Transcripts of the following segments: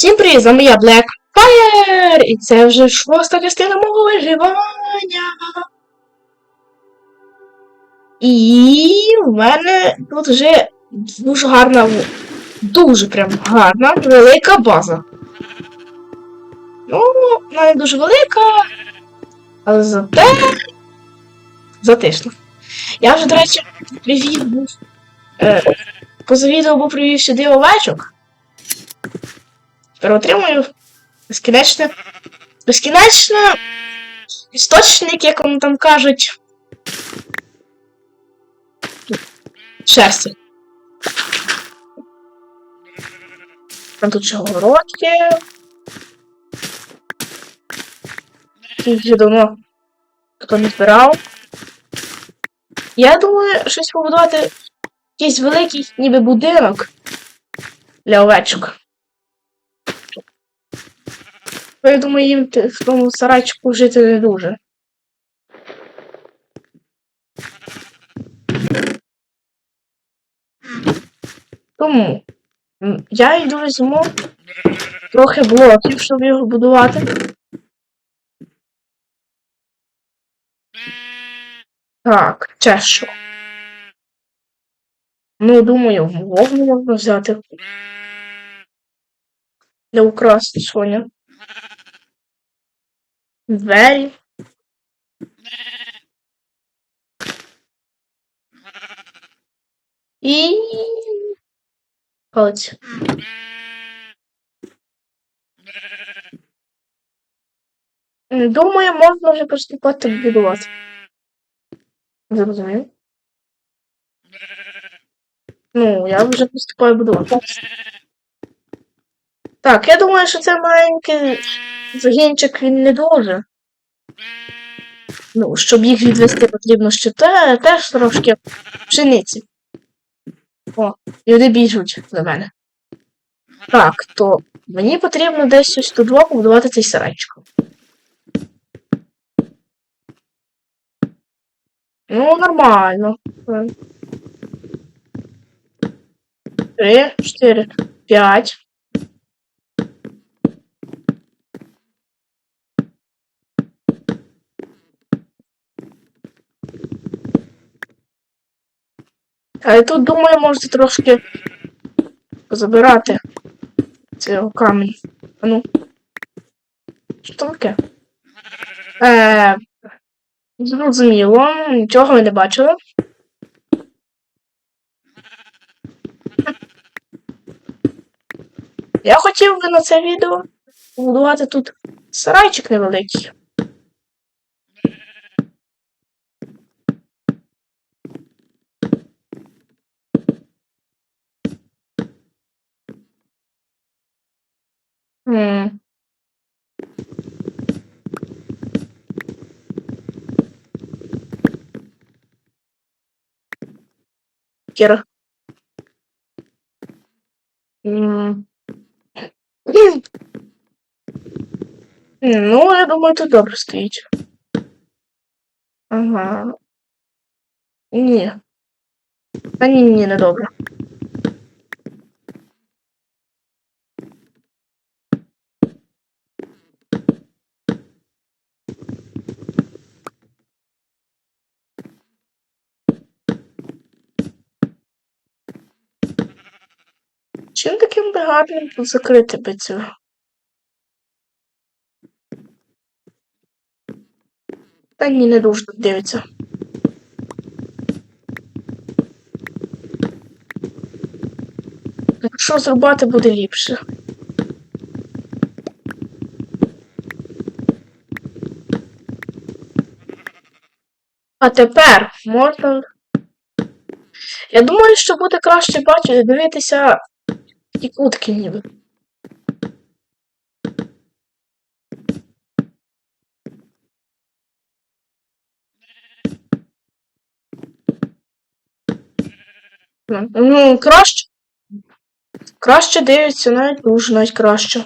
Всім привіт, з вами я Black Fire! І це вже шоста частина мого виживання. І в мене тут вже дуже гарна, дуже прям гарна, велика база. Ну, вона не дуже велика, але зате затишно. Я вже, до речі, привів був. Е, поза відео був привів сюди овечок. Тепер отримую безкінечне. Безкінечно істочник, як вони там кажуть. Щастя. Там тут ще. Їх вже давно хто не збирав. Я думаю, щось побудувати якийсь великий ніби будинок для овечок. Бо Я думаю, їм в тому сарайчику жити не дуже. Тому я йду візьму трохи блоків, щоб його будувати. Так, що? Ну, думаю, вогню можна взяти. Для украсти Соня. Двері. І. Палець. М, Думаю, можна вже приступати будувати. Зрозумів. Ну, я вже приступаю будувати. Так, я думаю, що це маленький загінчик він не дуже. Ну, щоб їх відвести, потрібно ще те, теж трошки пшениці. О, люди біжуть за мене. Так, то мені потрібно десь ось тут два побудувати цей сарайчик. Ну, нормально. Три, чотири, п'ять. Але тут, думаю, можете трошки забирати цього камінь. А ну. Що таке? Е, зрозуміло, нічого ми не бачили. Я хотів би на це відео побудувати тут сарайчик невеликий. М. Кіра. М. Ну, я думаю, тут добре стоїть. Ага. Ні. Та ні, ні, не добре. Чим таким би гарним закрити би цю? Та ні, не дуже тут дивиться. Якщо зрубати буде ліпше. А тепер можна. Я думаю, що буде краще бачити, дивитися ті кутки ніби. Ну, Ну, краще. Краще дивиться, навіть дуже навіть краще.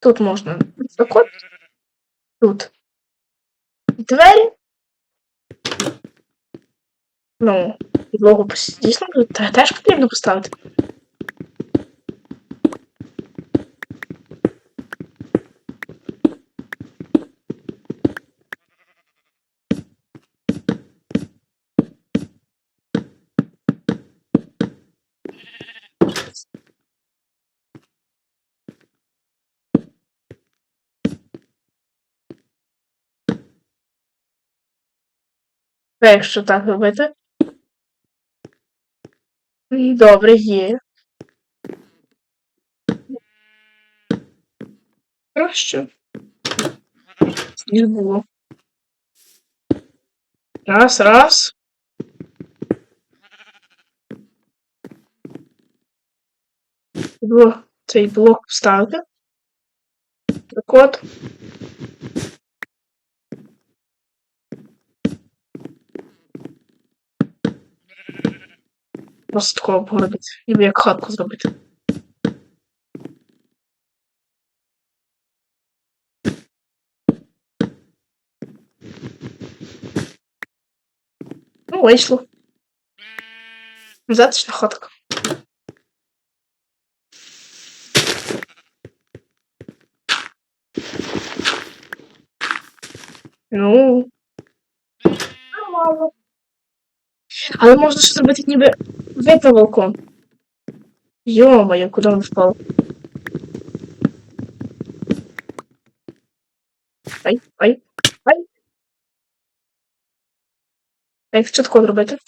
Тут можна. Так от. Тут. Двері. Ну, підлогу дійсно теж потрібно поставити. А якщо так робити? Добре, є. Краще. Ніж було. Раз, раз. Цей блок вставити. Так от. Просто такого обгородити. Ніби як хатку зробити. Ну, вийшло. Затишна хатка. Ну. Нормально. Але можна ще зробити ніби балкон. Йо-моє, куди він впав? Ай, ай, ай. А як чітко робити?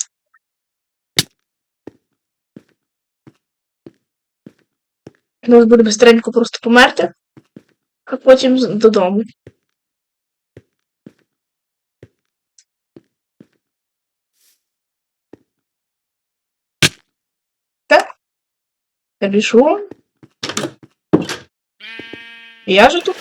Треба буде быстренько просто померти, а потім додому. Так? Я біжу. Я же тут.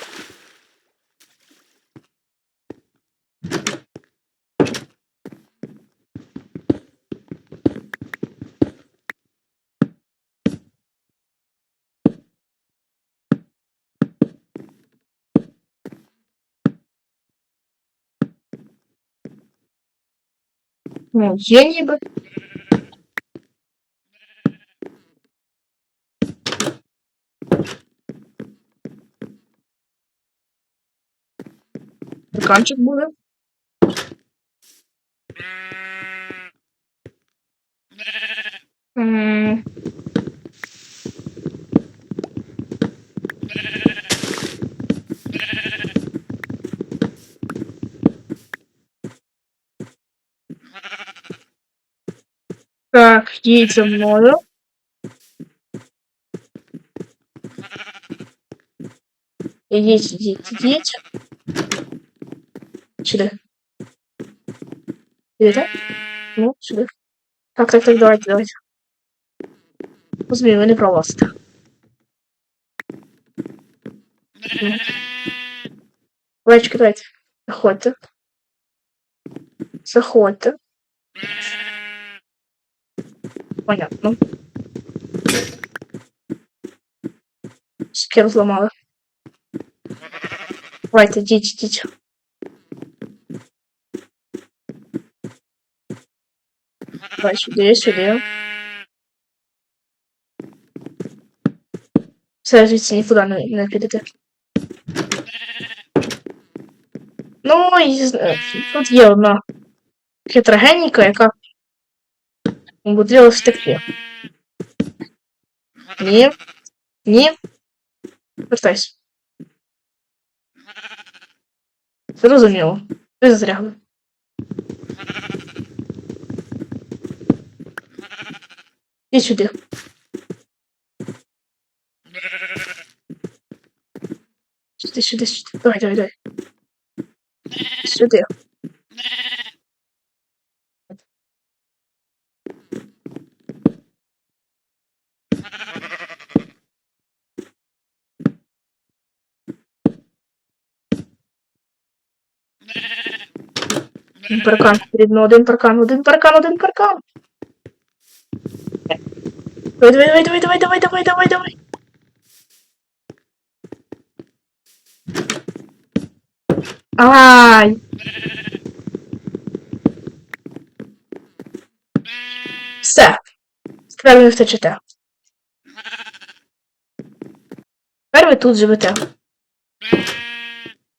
Ну, є ніби. Стаканчик буде. М. Так, їдь за мною. Ідіть, ідіть, Ідіть. Сюди. Ідете? Ну, сюди. Так, так, так, давайте, давайте. Розумію, ви не провозите. Ну. Овечки, давайте. Заходьте. Заходьте. Понятно. Скер зламали. Давайте, йдіть, йдіть. Сюди. Все, звідси нікуди не, не підете. Ну, і тут є одна хитра геніка, яка умудрилась втекти. Ні. Ні. Вертайся. Зрозуміло. Ви зазрягли. І сюди. Сюди, сюди, сюди. Давай, давай, давай. Сюди. Один паркан один паркан, один паркан, один паркан. Давай, давай, давай, давай, давай, давай, давай, давай. Ай! Все. Тепер ви втечете. Тепер ви тут живете.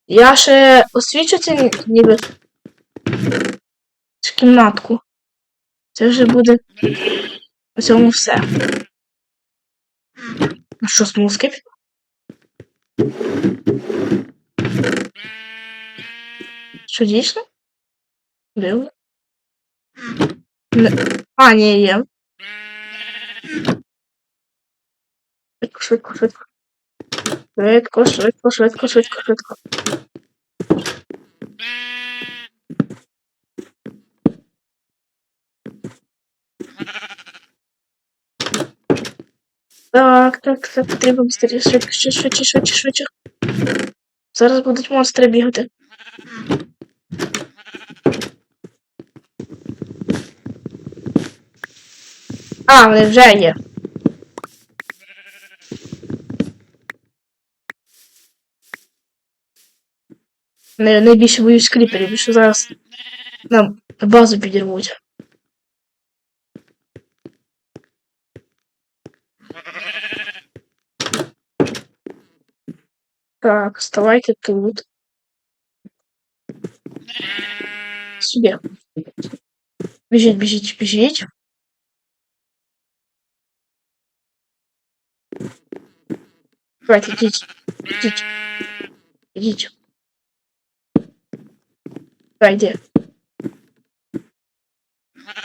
Я ще освічу це ніби кімнатку. Це вже буде на цьому все. Ну що, смузки? Що дійсно? Дивно. А, ні, є. Швидко, швидко, швидко. Швидко, швидко, швидко, швидко, швидко. Так, так, так, потрібно быстрее, швидко, ще швидше, швидше, швидше. Зараз будуть монстри бігати. А, вони вже є. Найбільше боюсь кріперів, що зараз нам базу підірвуть. Так, вставайте тут. Сюди. Біжіть, біжіть, біжіть. Давайте, йдіть. Йдіть. Йдіть. Давай, йди.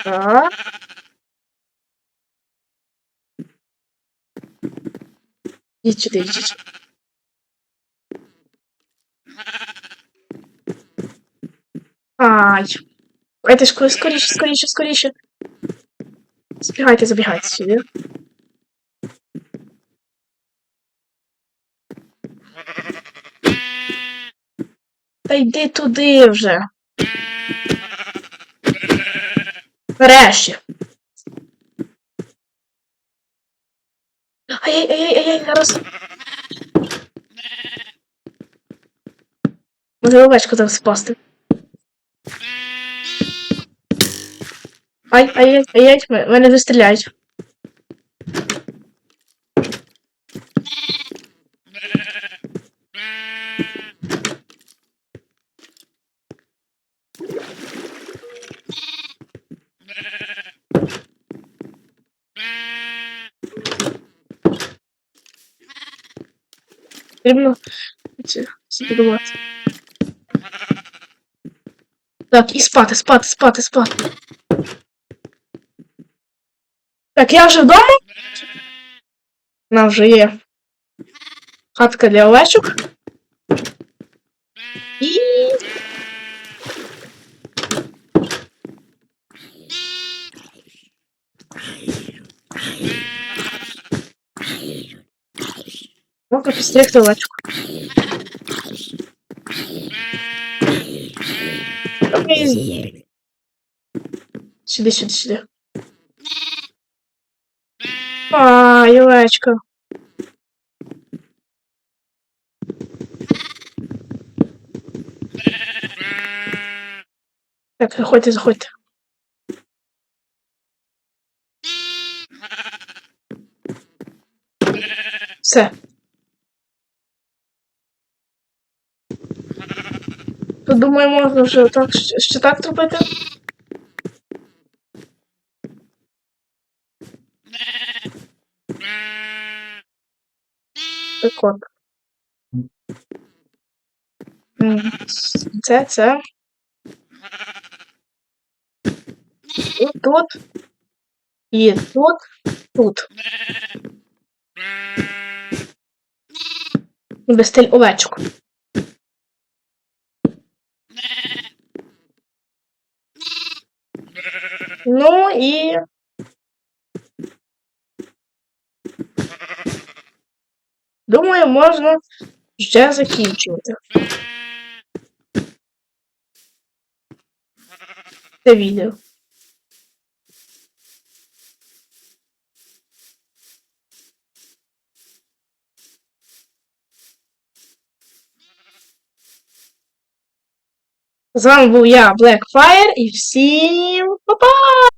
Так. Йдіть сюди, йдіть. Ай. Давайте скоріше, скоріше, скоріше, скоріше. Збігайте, забігайте сюди. Та йди туди вже. Нарешті. Ай-яй-яй-яй, зараз. Може овечку там спасти. Ай, ай, ай, ай, ай, м- мене вже стріляють. Потрібно це збудувати. Так, і спати, спати, спати, спати. Так, я вже вдома. У нас вже є хатка для овечок. І. Можна підстригти овечку. Окей. Сюди, сюди, сюди. Ай, овечка. Так, заходьте, заходьте. Все. Тут, думаю, можна вже так, ще так зробити. От. Це, це. І тут. І тут. Тут. Без стиль овечок. Ну і. Думаю, можна вже закінчувати. Це відео. З вами був я, Blackfire, і всім па-па!